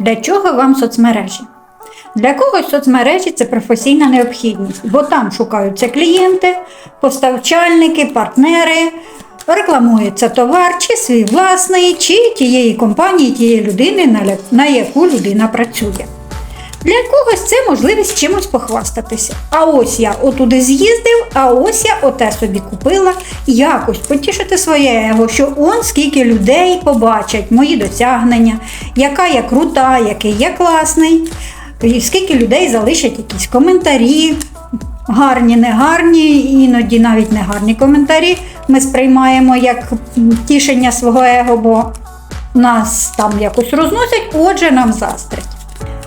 Для чого вам соцмережі? Для когось соцмережі це професійна необхідність, бо там шукаються клієнти, поставчальники, партнери, рекламується товар, чи свій власний, чи тієї компанії, тієї людини, на яку людина працює. Для когось це можливість чимось похвастатися. А ось я отуди з'їздив, а ось я оте собі купила. Якось потішити своє его, що он скільки людей побачать мої досягнення, яка я крута, який я класний, і скільки людей залишать якісь коментарі. Гарні, негарні, іноді навіть негарні коментарі ми сприймаємо як тішення свого его, бо нас там якось розносять, отже, нам заздрять.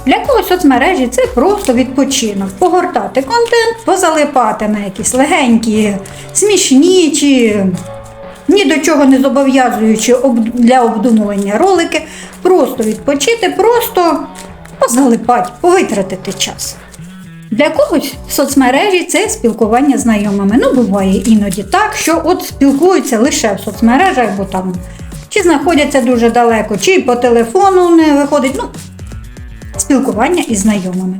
Для когось соцмережі це просто відпочинок. Погортати контент, позалипати на якісь легенькі, смішні чи ні до чого не зобов'язуючи для обдумування ролики, просто відпочити, просто позалипати, повитратити час. Для когось соцмережі це спілкування з знайомими. Ну, буває іноді так, що от спілкуються лише в соцмережах, бо там чи знаходяться дуже далеко, чи по телефону не виходить. Ну, спілкування із знайомими.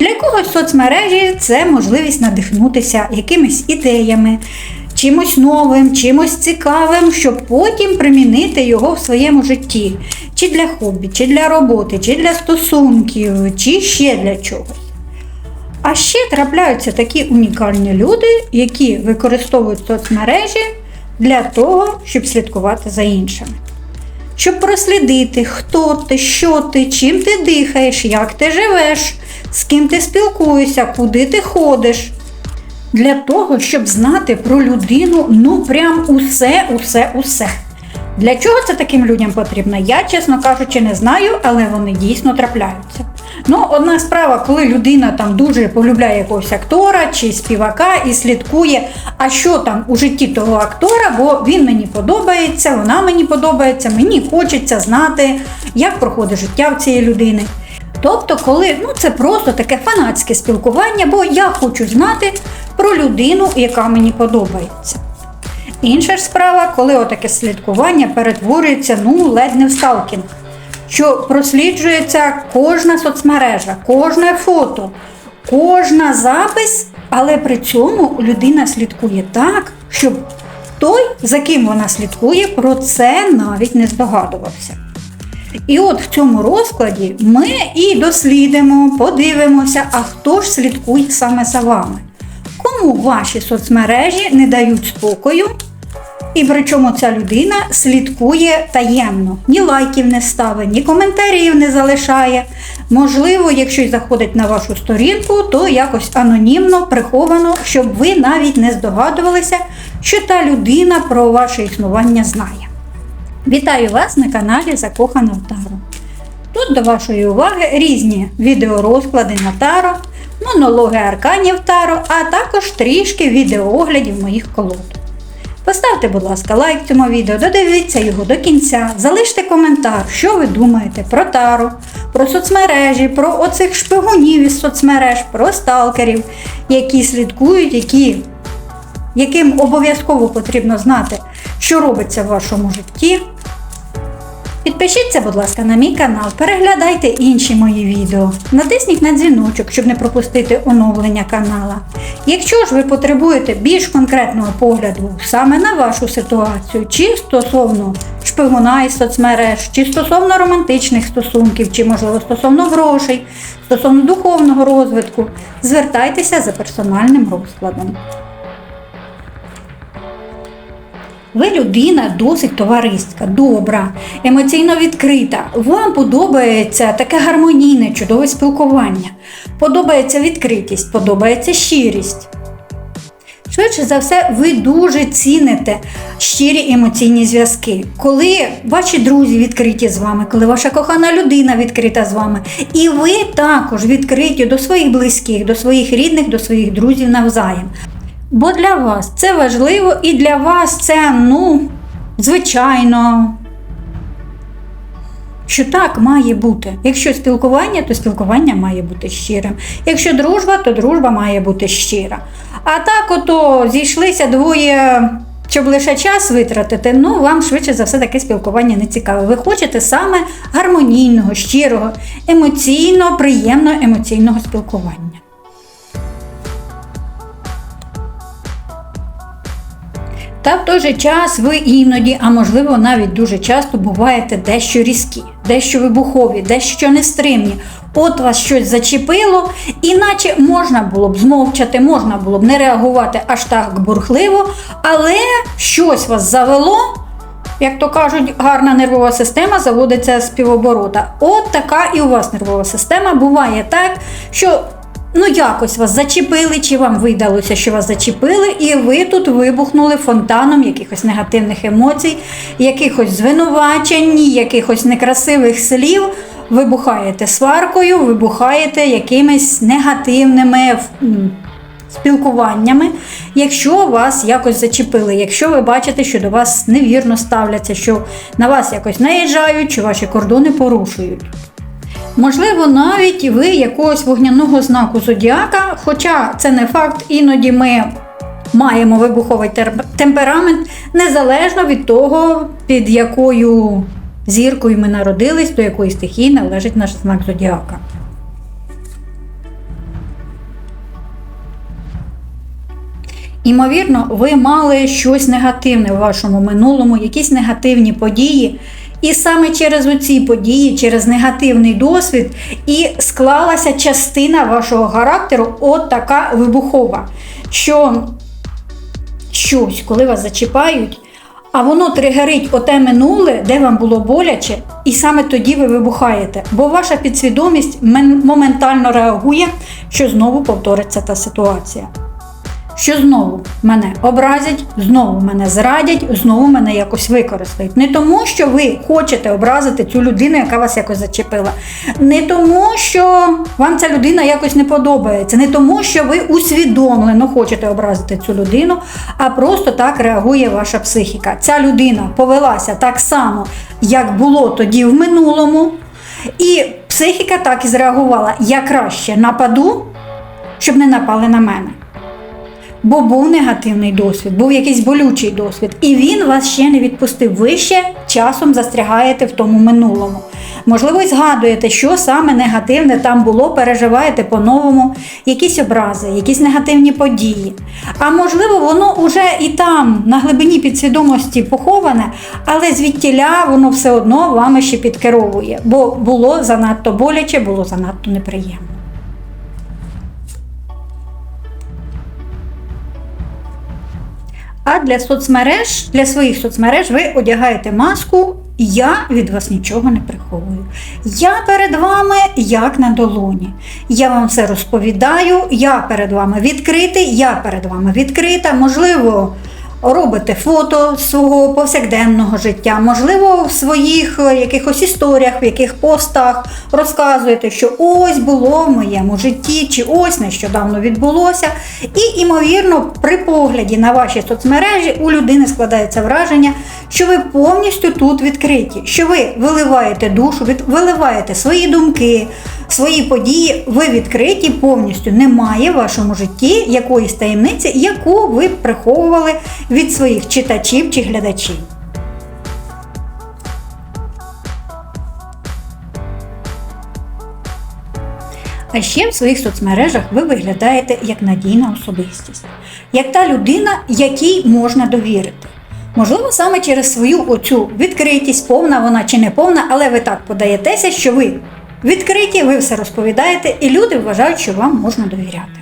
Для когось соцмережі це можливість надихнутися якимись ідеями, чимось новим, чимось цікавим, щоб потім примінити його в своєму житті, чи для хобі, чи для роботи, чи для стосунків, чи ще для чогось. А ще трапляються такі унікальні люди, які використовують соцмережі для того, щоб слідкувати за іншими щоб прослідити, хто ти, що ти, чим ти дихаєш, як ти живеш, з ким ти спілкуєшся, куди ти ходиш. Для того, щоб знати про людину, ну прям усе, усе, усе. Для чого це таким людям потрібно? Я, чесно кажучи, не знаю, але вони дійсно трапляються. Ну, одна справа, коли людина там дуже полюбляє якогось актора чи співака і слідкує, а що там у житті того актора, бо він мені подобається, вона мені подобається, мені хочеться знати, як проходить життя в цієї людини. Тобто, коли ну це просто таке фанатське спілкування, бо я хочу знати про людину, яка мені подобається. Інша ж справа, коли отаке слідкування перетворюється ну ледь не в сталкінг, що просліджується кожна соцмережа, кожне фото, кожна запис, але при цьому людина слідкує так, щоб той, за ким вона слідкує, про це навіть не здогадувався. І от в цьому розкладі ми і дослідимо, подивимося, а хто ж слідкує саме за вами. Кому ваші соцмережі не дають спокою, і причому ця людина слідкує таємно, ні лайків не ставить, ні коментарів не залишає. Можливо, якщо й заходить на вашу сторінку, то якось анонімно, приховано, щоб ви навіть не здогадувалися, що та людина про ваше існування знає. Вітаю вас на каналі Закохана в Таро. Тут до вашої уваги різні відеорозклади на Таро, монологи арканів Таро, а також трішки відеооглядів моїх колод. Поставте, будь ласка, лайк цьому відео, додивіться його до кінця, залиште коментар, що ви думаєте про тару, про соцмережі, про оцих шпигунів із соцмереж, про сталкерів, які слідкують, які яким обов'язково потрібно знати, що робиться в вашому житті. Підпишіться, будь ласка, на мій канал, переглядайте інші мої відео, натисніть на дзвіночок, щоб не пропустити оновлення канала. Якщо ж ви потребуєте більш конкретного погляду саме на вашу ситуацію, чи стосовно шпигуна із соцмереж, чи стосовно романтичних стосунків, чи можливо стосовно грошей, стосовно духовного розвитку, звертайтеся за персональним розкладом. Ви людина досить товариська, добра, емоційно відкрита. Вам подобається таке гармонійне, чудове спілкування. Подобається відкритість, подобається щирість. Швидше за все, ви дуже ціните щирі емоційні зв'язки, коли ваші друзі відкриті з вами, коли ваша кохана людина відкрита з вами, і ви також відкриті до своїх близьких, до своїх рідних, до своїх друзів навзаєм. Бо для вас це важливо і для вас це, ну, звичайно, що так має бути. Якщо спілкування, то спілкування має бути щирим. Якщо дружба, то дружба має бути щира. А так, ото зійшлися двоє щоб лише час витратити, ну вам швидше за все таке спілкування не цікаве. Ви хочете саме гармонійного, щирого, емоційно, приємного емоційного спілкування. Та в той же час ви іноді, а можливо навіть дуже часто буваєте дещо різкі, дещо вибухові, дещо нестримні. От вас щось зачепило, іначе можна було б змовчати, можна було б не реагувати аж так бурхливо, але щось вас завело. Як то кажуть, гарна нервова система заводиться з півоборота. От така і у вас нервова система. Буває так, що ну якось вас зачепили, чи вам видалося, що вас зачепили, і ви тут вибухнули фонтаном якихось негативних емоцій, якихось звинувачень, якихось некрасивих слів. Вибухаєте сваркою, вибухаєте якимись негативними спілкуваннями, якщо вас якось зачепили, якщо ви бачите, що до вас невірно ставляться, що на вас якось наїжджають, чи ваші кордони порушують. Можливо, навіть ви якогось вогняного знаку зодіака, хоча це не факт, іноді ми маємо вибуховий темперамент незалежно від того, під якою зіркою ми народились, до якої стихії належить наш знак зодіака. Імовірно, ви мали щось негативне в вашому минулому, якісь негативні події. І саме через оці події, через негативний досвід, і склалася частина вашого характеру, от така вибухова. Що щось, коли вас зачіпають, а воно тригерить оте минуле, де вам було боляче, і саме тоді ви вибухаєте. Бо ваша підсвідомість моментально реагує, що знову повториться та ситуація. Що знову мене образять, знову мене зрадять, знову мене якось використають. Не тому, що ви хочете образити цю людину, яка вас якось зачепила. Не тому, що вам ця людина якось не подобається, не тому, що ви усвідомлено хочете образити цю людину, а просто так реагує ваша психіка. Ця людина повелася так само, як було тоді в минулому, і психіка так і зреагувала. Я краще нападу, щоб не напали на мене. Бо був негативний досвід, був якийсь болючий досвід, і він вас ще не відпустив. Ви ще часом застрягаєте в тому минулому. Можливо, згадуєте, що саме негативне там було, переживаєте по-новому, якісь образи, якісь негативні події. А можливо, воно вже і там, на глибині підсвідомості поховане, але звідтіля воно все одно вами ще підкеровує, бо було занадто боляче, було занадто неприємно. А для соцмереж, для своїх соцмереж ви одягаєте маску Я від вас нічого не приховую. Я перед вами як на долоні. Я вам все розповідаю, я перед вами відкритий, я перед вами відкрита. Можливо, робите фото свого повсякденного життя, можливо, в своїх е, якихось історіях, в яких постах розказуєте, що ось було в моєму житті, чи ось нещодавно відбулося. І, імовірно, при погляді на ваші соцмережі у людини складається враження, що ви повністю тут відкриті, що ви виливаєте душу, виливаєте свої думки, свої події, ви відкриті повністю. Немає в вашому житті якоїсь таємниці, яку ви приховували від своїх читачів чи глядачів. А ще в своїх соцмережах ви виглядаєте як надійна особистість, як та людина, якій можна довірити. Можливо, саме через свою оцю відкритість, повна вона чи не повна, але ви так подаєтеся, що ви відкриті, ви все розповідаєте, і люди вважають, що вам можна довіряти.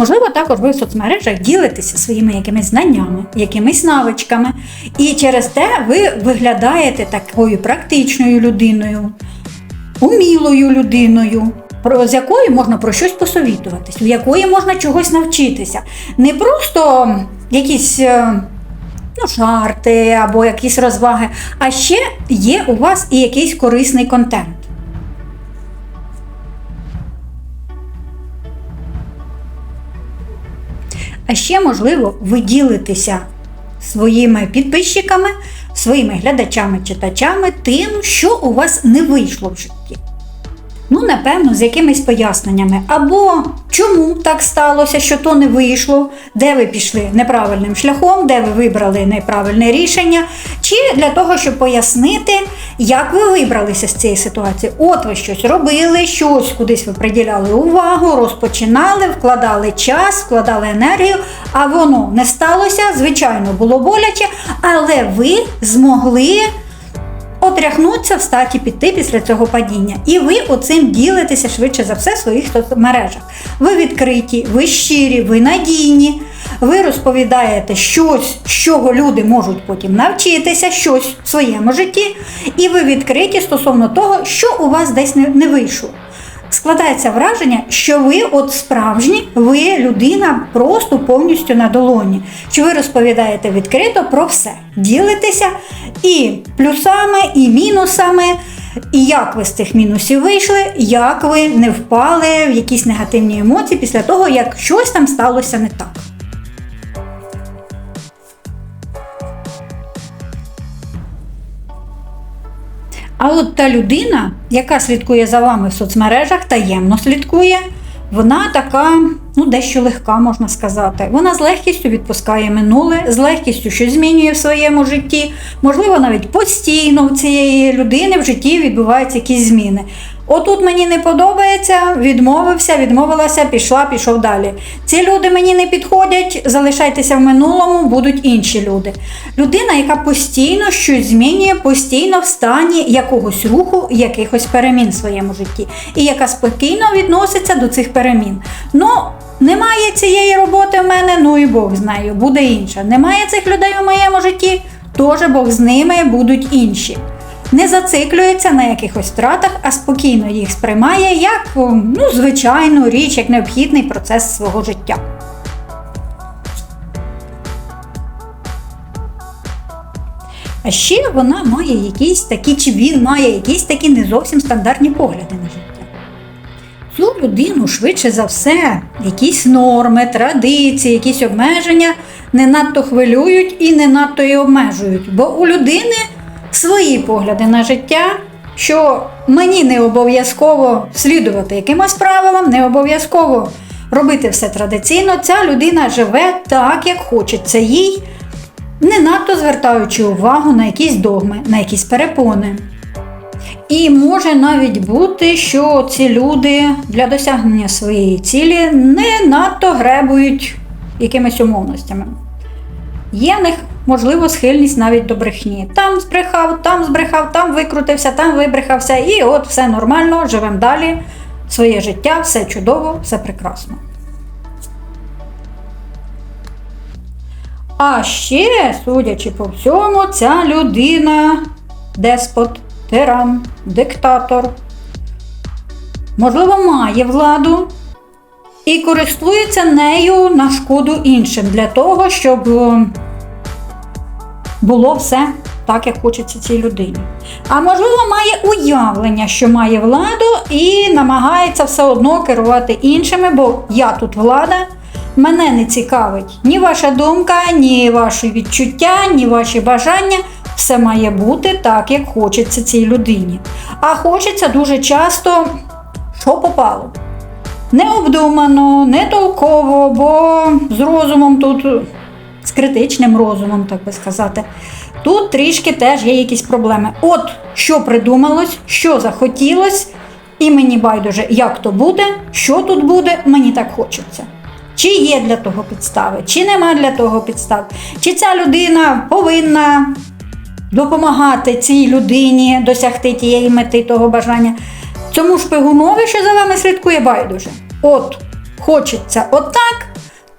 Можливо, також ви в соцмережах ділитеся своїми якимись знаннями, якимись навичками, і через те ви виглядаєте такою практичною людиною, умілою людиною, з якою можна про щось посовітуватись, у якої можна чогось навчитися. Не просто якісь е, ну, жарти або якісь розваги, а ще є у вас і якийсь корисний контент. А ще, можливо, ви ділитеся своїми підписчиками, своїми глядачами, читачами тим, що у вас не вийшло в житті. Ну, напевно, з якимись поясненнями. Або чому так сталося, що то не вийшло, де ви пішли неправильним шляхом, де ви вибрали неправильне рішення, чи для того, щоб пояснити, як ви вибралися з цієї ситуації. От ви щось робили, щось кудись ви приділяли увагу, розпочинали, вкладали час, вкладали енергію, а воно не сталося. Звичайно, було боляче, але ви змогли отряхнутися, в статі піти після цього падіння. І ви оцим ділитеся швидше за все в своїх соцмережах. Ви відкриті, ви щирі, ви надійні. Ви розповідаєте щось, з чого люди можуть потім навчитися, щось в своєму житті, і ви відкриті стосовно того, що у вас десь не вийшло. Складається враження, що ви от справжні, ви людина просто повністю на долоні. Що ви розповідаєте відкрито про все, ділитеся і плюсами, і мінусами, і як ви з цих мінусів вийшли, як ви не впали в якісь негативні емоції після того, як щось там сталося не так. А от та людина, яка слідкує за вами в соцмережах, таємно слідкує, вона така, ну, дещо легка, можна сказати. Вона з легкістю відпускає минуле, з легкістю щось змінює в своєму житті. Можливо, навіть постійно в цієї людини в житті відбуваються якісь зміни. Отут мені не подобається, відмовився, відмовилася, пішла, пішов далі. Ці люди мені не підходять, залишайтеся в минулому, будуть інші люди. Людина, яка постійно щось змінює, постійно в стані якогось руху, якихось перемін в своєму житті, і яка спокійно відноситься до цих перемін. Ну, немає цієї роботи в мене, ну і Бог з нею, буде інша. Немає цих людей у моєму житті, теж Бог з ними будуть інші не зациклюється на якихось втратах, а спокійно їх сприймає як ну, звичайну річ, як необхідний процес свого життя. А ще вона має якісь такі, чи він має якісь такі не зовсім стандартні погляди на життя. Цю людину швидше за все, якісь норми, традиції, якісь обмеження не надто хвилюють і не надто і обмежують. Бо у людини свої погляди на життя, що мені не обов'язково слідувати якимось правилам, не обов'язково робити все традиційно. Ця людина живе так, як хочеться їй, не надто звертаючи увагу на якісь догми, на якісь перепони. І може навіть бути, що ці люди для досягнення своєї цілі не надто гребують якимись умовностями. Є в них можливо, схильність навіть до брехні. Там збрехав, там збрехав, там викрутився, там вибрехався, і от все нормально, живемо далі, своє життя, все чудово, все прекрасно. А ще, судячи по всьому, ця людина деспот, тиран, диктатор, можливо, має владу і користується нею на шкоду іншим для того, щоб було все так, як хочеться цій людині. А можливо, має уявлення, що має владу, і намагається все одно керувати іншими, бо я тут влада. Мене не цікавить ні ваша думка, ні ваші відчуття, ні ваші бажання. Все має бути так, як хочеться цій людині. А хочеться дуже часто, що попало. Необдумано, не толково, бо з розумом тут з критичним розумом, так би сказати. Тут трішки теж є якісь проблеми. От що придумалось, що захотілось, і мені байдуже, як то буде, що тут буде, мені так хочеться. Чи є для того підстави, чи нема для того підстав, чи ця людина повинна допомагати цій людині досягти тієї мети того бажання. Цьому шпигунові, що за вами слідкує, байдуже. От, хочеться отак,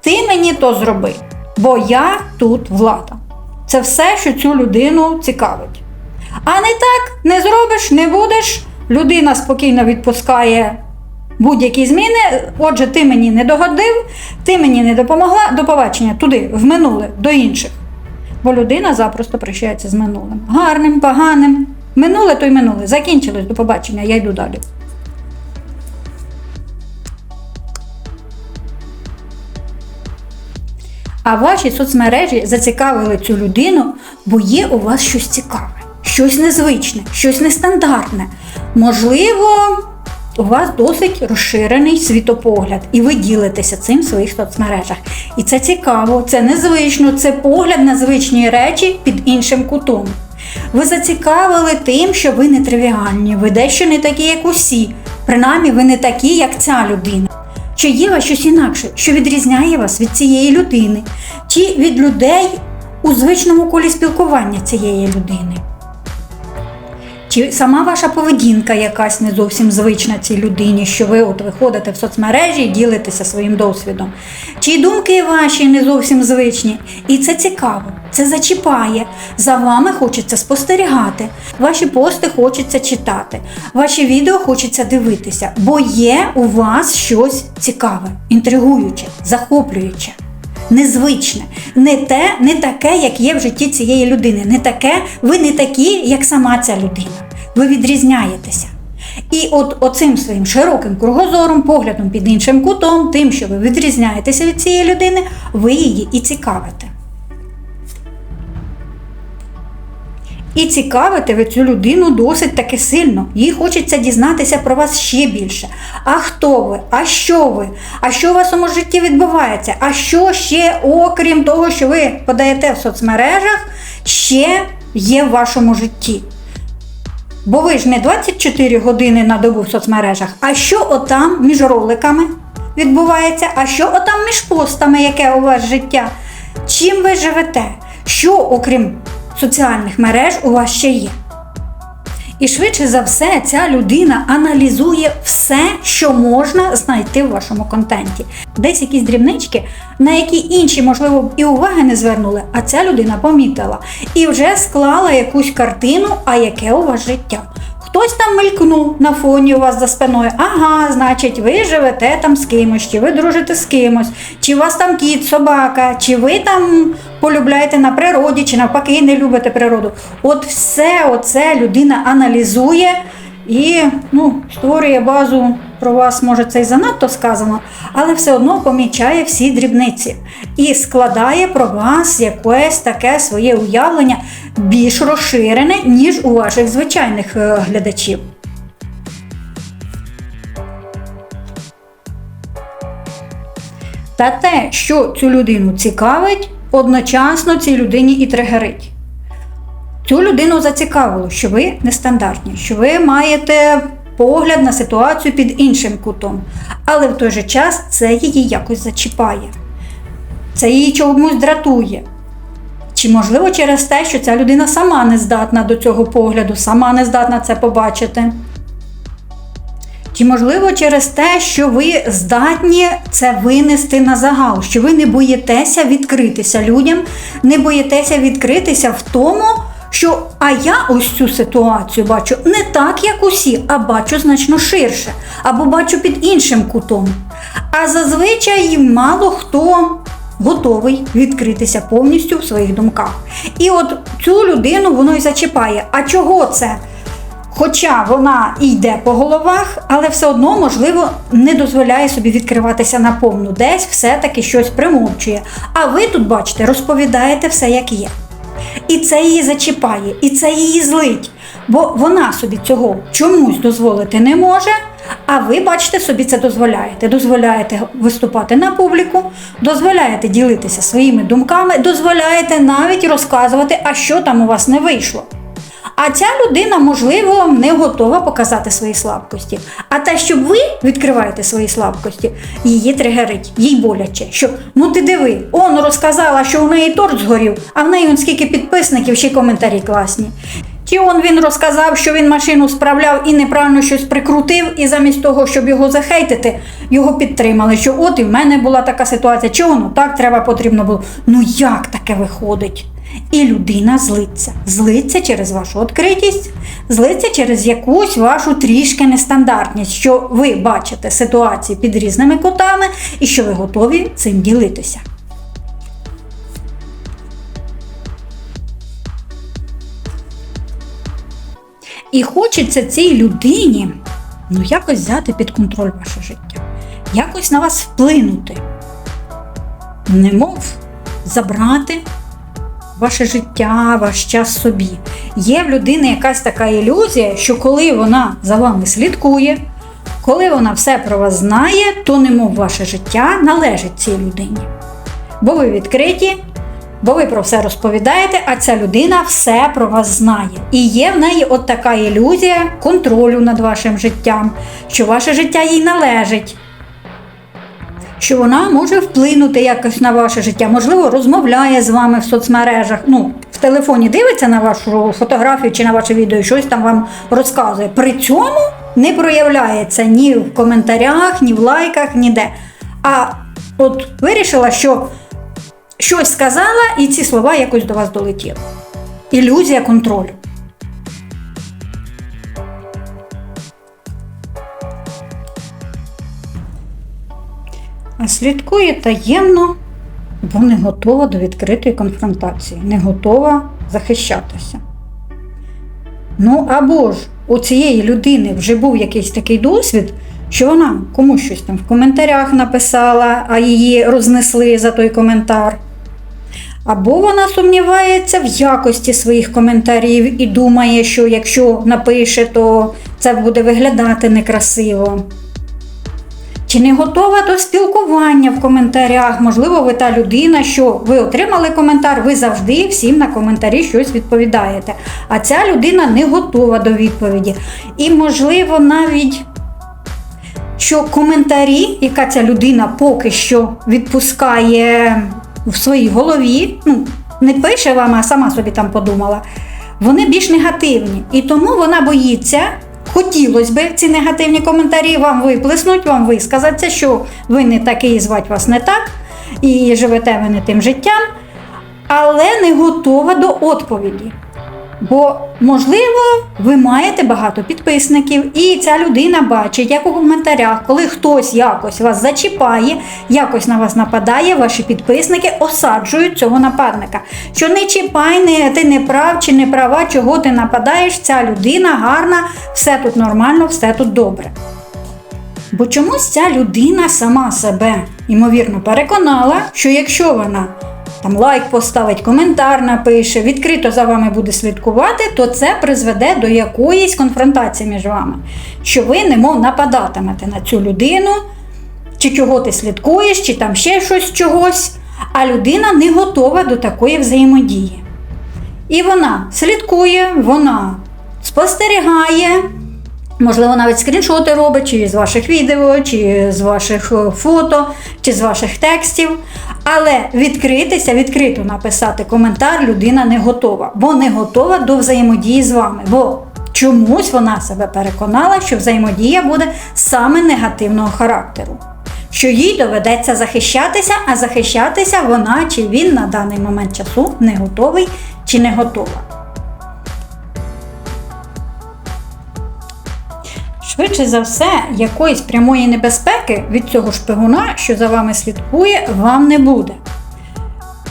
ти мені то зроби бо я тут влада. Це все, що цю людину цікавить. А не так не зробиш, не будеш. Людина спокійно відпускає будь-які зміни. Отже, ти мені не догодив, ти мені не допомогла до побачення туди, в минуле, до інших. Бо людина запросто прощається з минулим. Гарним, поганим. Минуле то й минуле. Закінчилось до побачення, я йду далі. А ваші соцмережі зацікавили цю людину, бо є у вас щось цікаве, щось незвичне, щось нестандартне. Можливо, у вас досить розширений світопогляд, і ви ділитеся цим в своїх соцмережах. І це цікаво, це незвично, це погляд на звичні речі під іншим кутом. Ви зацікавили тим, що ви не тривіальні, ви дещо не такі, як усі. Принаймні, ви не такі, як ця людина. Чи є вас щось інакше, що відрізняє вас від цієї людини, чи від людей у звичному колі спілкування цієї людини? Чи сама ваша поведінка якась не зовсім звична цій людині, що ви от виходите в соцмережі і ділитеся своїм досвідом? Чи думки ваші не зовсім звичні? І це цікаво, це зачіпає. За вами хочеться спостерігати, ваші пости хочеться читати, ваші відео хочеться дивитися, бо є у вас щось цікаве, інтригуюче, захоплююче. Незвичне, не те, не таке, як є в житті цієї людини, не таке, ви не такі, як сама ця людина. Ви відрізняєтеся. І от оцим своїм широким кругозором, поглядом під іншим кутом, тим, що ви відрізняєтеся від цієї людини, ви її і цікавите. І цікавите ви цю людину досить таки сильно. Їй хочеться дізнатися про вас ще більше. А хто ви? А що ви? А що у вас у житті відбувається? А що ще, окрім того, що ви подаєте в соцмережах, ще є в вашому житті? Бо ви ж не 24 години на добу в соцмережах, а що отам між роликами відбувається, а що отам між постами, яке у вас життя? Чим ви живете? Що, окрім соціальних мереж, у вас ще є? І швидше за все, ця людина аналізує все, що можна знайти в вашому контенті. Десь якісь дрібнички, на які інші, можливо, і уваги не звернули, а ця людина помітила і вже склала якусь картину, а яке у вас життя. Хтось там мелькнув на фоні у вас за спиною. Ага, значить, ви живете там з кимось, чи ви дружите з кимось, чи у вас там кіт, собака, чи ви там полюбляєте на природі, чи навпаки не любите природу. От все оце людина аналізує і ну, створює базу про вас, може, це й занадто сказано, але все одно помічає всі дрібниці і складає про вас якесь таке своє уявлення більш розширене, ніж у ваших звичайних е, глядачів. Та те, що цю людину цікавить, одночасно цій людині і тригерить. Цю людину зацікавило, що ви нестандартні, що ви маєте погляд на ситуацію під іншим кутом, але в той же час це її якось зачіпає, це її чомусь дратує. Чи можливо через те, що ця людина сама не здатна до цього погляду, сама не здатна це побачити? Чи можливо через те, що ви здатні це винести на загал, що ви не боїтеся відкритися людям, не боїтеся відкритися в тому, що а я ось цю ситуацію бачу не так, як усі, а бачу значно ширше, або бачу під іншим кутом. А зазвичай мало хто готовий відкритися повністю в своїх думках. І от цю людину воно і зачіпає. А чого це? Хоча вона і йде по головах, але все одно, можливо, не дозволяє собі відкриватися наповну, десь все-таки щось примовчує. А ви тут, бачите, розповідаєте все, як є. І це її зачіпає, і це її злить, бо вона собі цього чомусь дозволити не може. А ви, бачите, собі це дозволяєте. Дозволяєте виступати на публіку, дозволяєте ділитися своїми думками, дозволяєте навіть розказувати, а що там у вас не вийшло. А ця людина, можливо, не готова показати свої слабкості. А те, що ви відкриваєте свої слабкості, її тригерить, їй боляче. Що ну ти диви, он розказала, що у неї торт згорів, а в неї он скільки підписників, ще й коментарі класні. Чи он він розказав, що він машину справляв і неправильно щось прикрутив, і замість того, щоб його захейтити, його підтримали. Що от і в мене була така ситуація, чи воно так треба потрібно було. Ну як таке виходить? І людина злиться. Злиться через вашу відкритість, злиться через якусь вашу трішки нестандартність, що ви бачите ситуації під різними кутами і що ви готові цим ділитися. І хочеться цій людині ну, якось взяти під контроль ваше життя, якось на вас вплинути, немов забрати ваше життя, ваш час собі. Є в людини якась така ілюзія, що коли вона за вами слідкує, Коли вона все про вас знає, то немов ваше життя належить цій людині. Бо ви відкриті, бо ви про все розповідаєте, а ця людина все про вас знає. І є в неї от така ілюзія контролю над вашим життям, що ваше життя їй належить. Що вона може вплинути якось на ваше життя, можливо, розмовляє з вами в соцмережах. Ну, в телефоні дивиться на вашу фотографію чи на ваше відео і щось там вам розказує. При цьому не проявляється ні в коментарях, ні в лайках, ніде. А от вирішила, що щось сказала, і ці слова якось до вас долетіли. Ілюзія контролю. А слідкує таємно, бо не готова до відкритої конфронтації, не готова захищатися. Ну або ж у цієї людини вже був якийсь такий досвід, що вона комусь щось там в коментарях написала, а її рознесли за той коментар. Або вона сумнівається в якості своїх коментарів і думає, що якщо напише, то це буде виглядати некрасиво. Чи не готова до спілкування в коментарях? Можливо, ви та людина, що ви отримали коментар, ви завжди всім на коментарі щось відповідаєте. А ця людина не готова до відповіді. І, можливо, навіть що коментарі, яка ця людина поки що відпускає в своїй голові, ну, не пише вам, а сама собі там подумала, вони більш негативні. І тому вона боїться. Хотілося б ці негативні коментарі вам виплеснуть, вам висказатися, що ви не такий, звать вас не так, і живете ви не тим життям, але не готова до відповіді. Бо, можливо, ви маєте багато підписників, і ця людина бачить, як у коментарях, коли хтось якось вас зачіпає, якось на вас нападає, ваші підписники осаджують цього нападника. Що не чіпай, не, ти не прав чи не права, чого ти нападаєш, ця людина гарна, все тут нормально, все тут добре. Бо чомусь ця людина сама себе, ймовірно, переконала, що якщо вона там лайк поставить, коментар напише, відкрито за вами буде слідкувати, то це призведе до якоїсь конфронтації між вами. Що ви немов нападатимете на цю людину, чи чого ти слідкуєш, чи там ще щось чогось, а людина не готова до такої взаємодії. І вона слідкує, вона спостерігає. Можливо, навіть скріншоти робить, чи з ваших відео, чи з ваших е, фото, чи з ваших текстів. Але відкритися, відкрито написати коментар людина не готова, бо не готова до взаємодії з вами. Бо чомусь вона себе переконала, що взаємодія буде саме негативного характеру. Що їй доведеться захищатися, а захищатися вона чи він на даний момент часу не готовий чи не готова. Швидше за все, якоїсь прямої небезпеки від цього шпигуна, що за вами слідкує, вам не буде.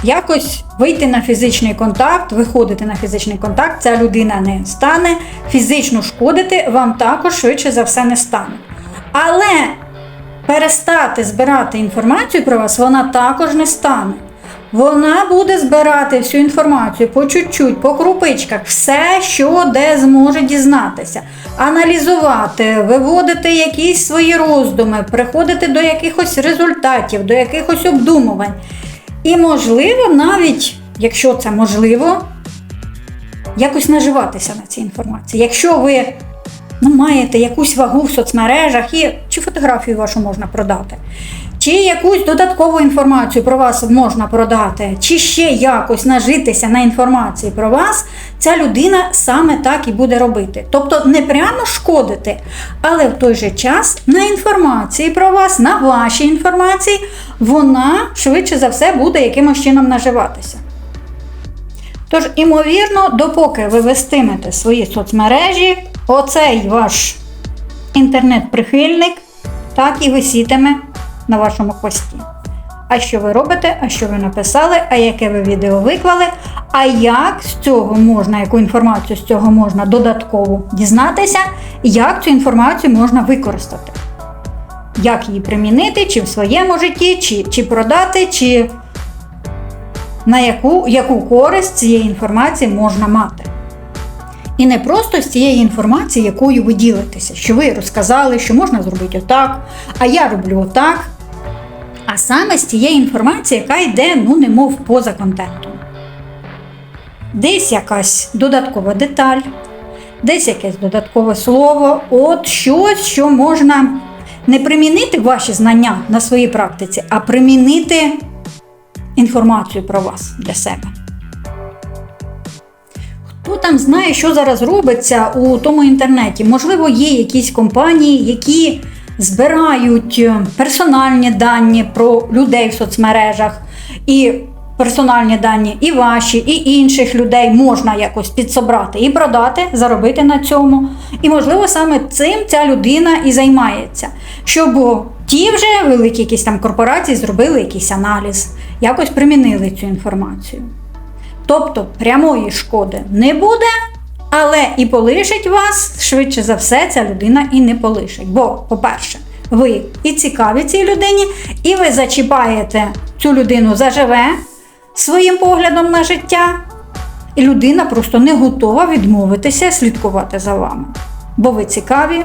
Якось вийти на фізичний контакт, виходити на фізичний контакт, ця людина не стане, фізично шкодити вам також швидше за все не стане. Але перестати збирати інформацію про вас вона також не стане. Вона буде збирати всю інформацію по чуть-чуть, по крупичках, все, що де зможе дізнатися, аналізувати, виводити якісь свої роздуми, приходити до якихось результатів, до якихось обдумувань. І, можливо, навіть, якщо це можливо, якось наживатися на цій інформації. Якщо ви ну, маєте якусь вагу в соцмережах, і, чи фотографію вашу можна продати, чи якусь додаткову інформацію про вас можна продати, чи ще якось нажитися на інформації про вас, ця людина саме так і буде робити. Тобто не прямо шкодити, але в той же час на інформації про вас, на вашій інформації, вона швидше за все буде якимось чином наживатися. Тож, імовірно, допоки ви вестимете свої соцмережі, оцей ваш інтернет-прихильник так і висітиме на вашому хвості. А що ви робите, а що ви написали, а яке ви відео виклали, а як з цього можна, яку інформацію з цього можна додатково дізнатися, як цю інформацію можна використати. Як її примінити, чи в своєму житті, чи, чи продати, чи на яку, яку користь цієї інформації можна мати. І не просто з тієї інформації, якою ви ділитеся, що ви розказали, що можна зробити отак, а я роблю отак. А саме з тієї інформації, яка йде, ну, немов поза контентом. Десь якась додаткова деталь, десь якесь додаткове слово, от щось, що можна не примінити ваші знання на своїй практиці, а примінити інформацію про вас для себе. Хто там знає, що зараз робиться у тому інтернеті? Можливо, є якісь компанії, які збирають е, персональні дані про людей в соцмережах, і персональні дані і ваші, і інших людей можна якось підсобрати і продати, заробити на цьому. І, можливо, саме цим ця людина і займається, щоб ті вже великі якісь там корпорації зробили якийсь аналіз, якось примінили цю інформацію. Тобто прямої шкоди не буде, але і полишить вас швидше за все, ця людина і не полишить. Бо, по-перше, ви і цікаві цій людині, і ви зачіпаєте цю людину заживе своїм поглядом на життя, і людина просто не готова відмовитися слідкувати за вами. Бо ви цікаві,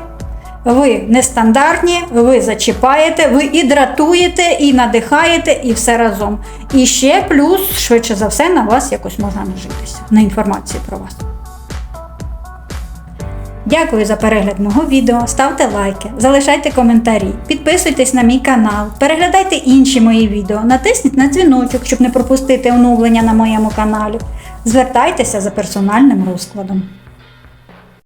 ви нестандартні, ви зачіпаєте, ви і дратуєте, і надихаєте, і все разом. І ще плюс, швидше за все, на вас якось можна нажитися, на інформації про вас. Дякую за перегляд мого відео. Ставте лайки, залишайте коментарі, підписуйтесь на мій канал, переглядайте інші мої відео, натисніть на дзвіночок, щоб не пропустити оновлення на моєму каналі. Звертайтеся за персональним розкладом.